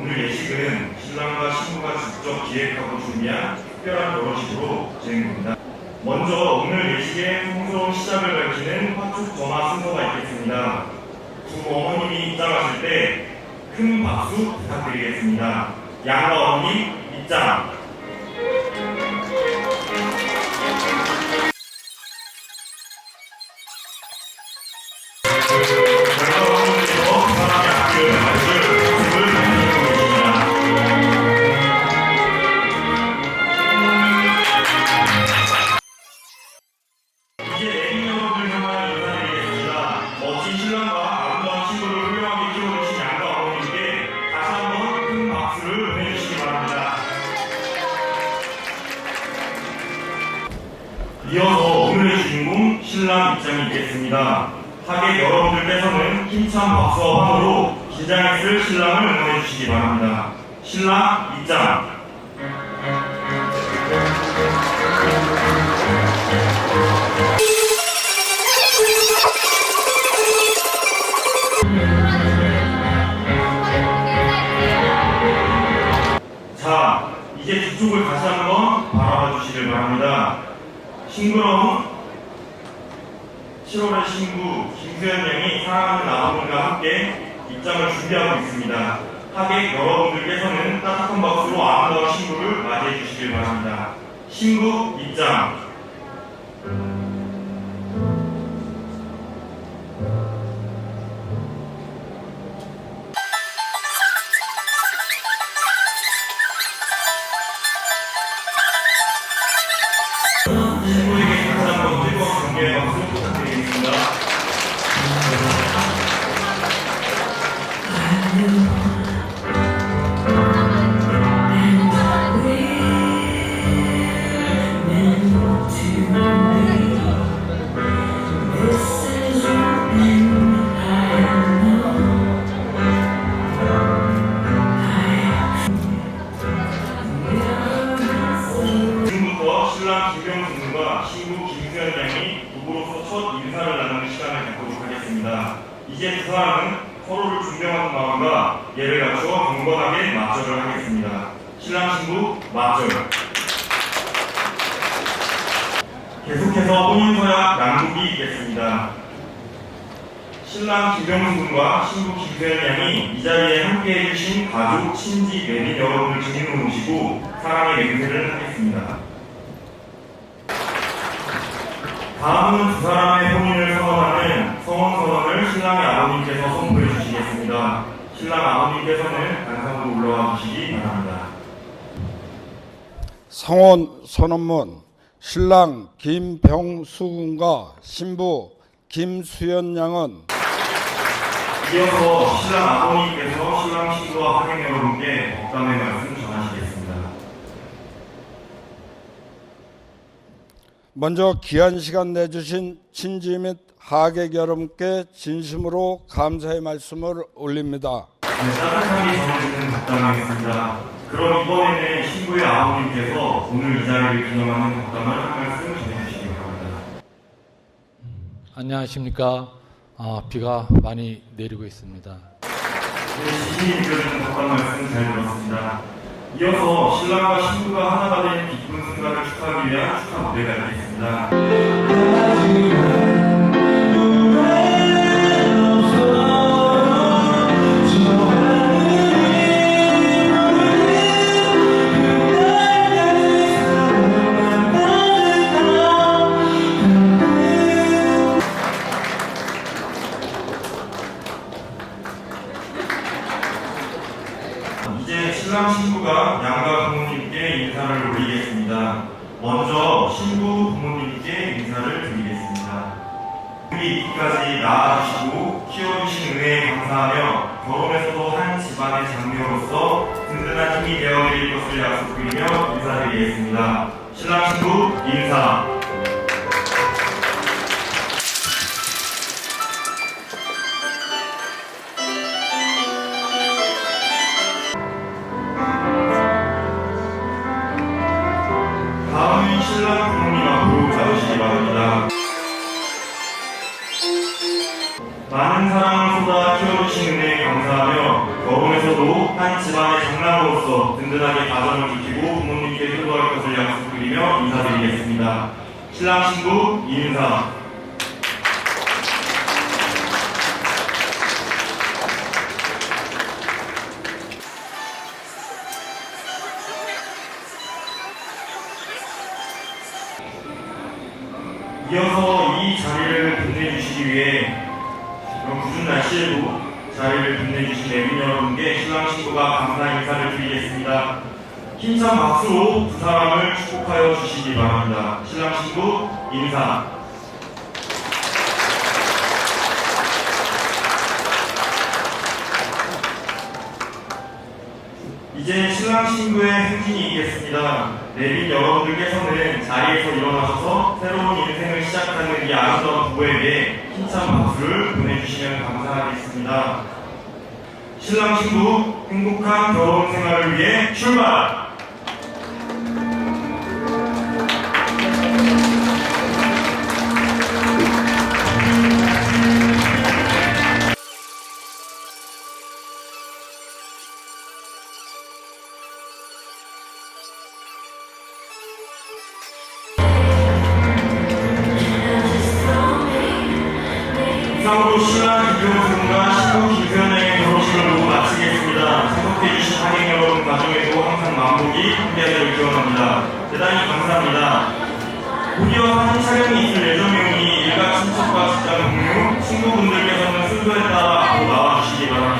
오늘 예식은 신랑과 신부가 직접 기획하고 준비한 특별한 결혼식으로 진행됩니다. 먼저 오늘 예식의 성스러운 시작을 밝히는 화축 전화 순서가 있겠습니다. 두 어머님이 입장하실 때 큰 박수 부탁드리겠습니다. 양가 어머님 입장. 이어서 오늘의 주인공 신랑 입장이 있겠습니다. 하객 여러분들께서는 힘찬 박수와 환호로 긴장했을 신랑을 응원해 주시기 바랍니다. 신랑 입장. 자, 이제 뒤쪽을 다시 한번 바라봐 주시길 바랍니다. 싱그러운 7월의 신부 김수현 양이 사랑하는 아버님과 함께 입장을 준비하고 있습니다. 하객 여러분들께서는 따뜻한 박수로 아름다운 신부를 맞이해 주시길 바랍니다. 신부 입장. 부부로서 첫 인사를 나누는 시간을 갖도록 하겠습니다. 이제 두 사람은 서로를 존경하는 마음과 예를 갖추어 경건하게 맞절을 하겠습니다. 신랑 신부 맞절. 계속해서 혼인서약 낭독이 있겠습니다. 신랑 김병수 군과 신부 김수현 양이 이 자리에 함께 해주신 가족, 친지, 내빈 여러분을 주님으로 모시고 사랑의 맹세를 하겠습니다. 다음은 두 사람의 혼인을 선언하는 성원 선언을 신랑의 아버님께서 선포해 주시겠습니다. 신랑 아버님께서는 단상으로 올라와 주시기 바랍니다. 성원 선언문 신랑 김병수 군과 신부 김수연 양은 이어서 신랑 아버님께서 신랑 신부와 하객 여러분께 덕담의 말씀 전하시겠습니다. 먼저 귀한 시간 내주신 친지 및 하객 여러분께 진심으로 감사의 말씀을 올립니다. 네, 따뜻하게 전해주는 덕담이겠습니다. 그럼 이번에는 신부의 아버님께서 오늘 이 자리를 기념하는 덕담을 한 말씀 전해주시기 바랍니다. 안녕하십니까. 아, 비가 많이 내리고 있습니다. 네, 느껴지는 덕담 말씀 잘 들었습니다. 이어서 신랑과 신부가 하나가 된 기쁜 순간을 축하하기 위한 축하 무대가 있겠습니다. 먼저 신부 부모님께 인사를 드리겠습니다. 우리 이까지 낳아주시고 키워주신 은혜에 감사하며 결혼에서도 한 집안의 장녀로서 든든한 힘이 되어드릴 것을 약속드리며 인사드리겠습니다. 신랑 신부 인사. 결혼에서도 한한 집안의 장남으로서 든든하게 가정을 지키고 부모님께 효도할 것을 약속드리며 인사드리겠습니다. 신랑 신부 이인사 이어서 이 자리를 빛내주시기 위해 이런 굳은 날씨에도 자리를 빛내주신 내빈 여러분께 신랑 신부가 감사 인사를 드리겠습니다. 힘찬 박수로 두 사람을 축복하여 주시기 바랍니다. 신랑 신부 인사. 이제 신랑 신부의 행진이 있겠습니다. 내빈 여러분들께서는 자리에서 일어나셔서 새로운 인생을 시작하는 이 아름다운 부부에게 힘찬 박수를 보내주시면 감사하겠습니다. 신랑 신부 행복한 결혼 생활을 위해 출발! 이상으로 신랑 이경수과 신부 김수현의 결혼식을 모두 마치겠습니다. 참석해 주신 하객 여러분 가정에도 항상 만복이 함께하기를 기원합니다. 대단히 감사합니다. 곧이어 사진 촬영이 있을 예정이오니 일가 친척과 직장 동료, 친구분들께서는 순서에 따라 앞으로 나와주시기 바랍니다.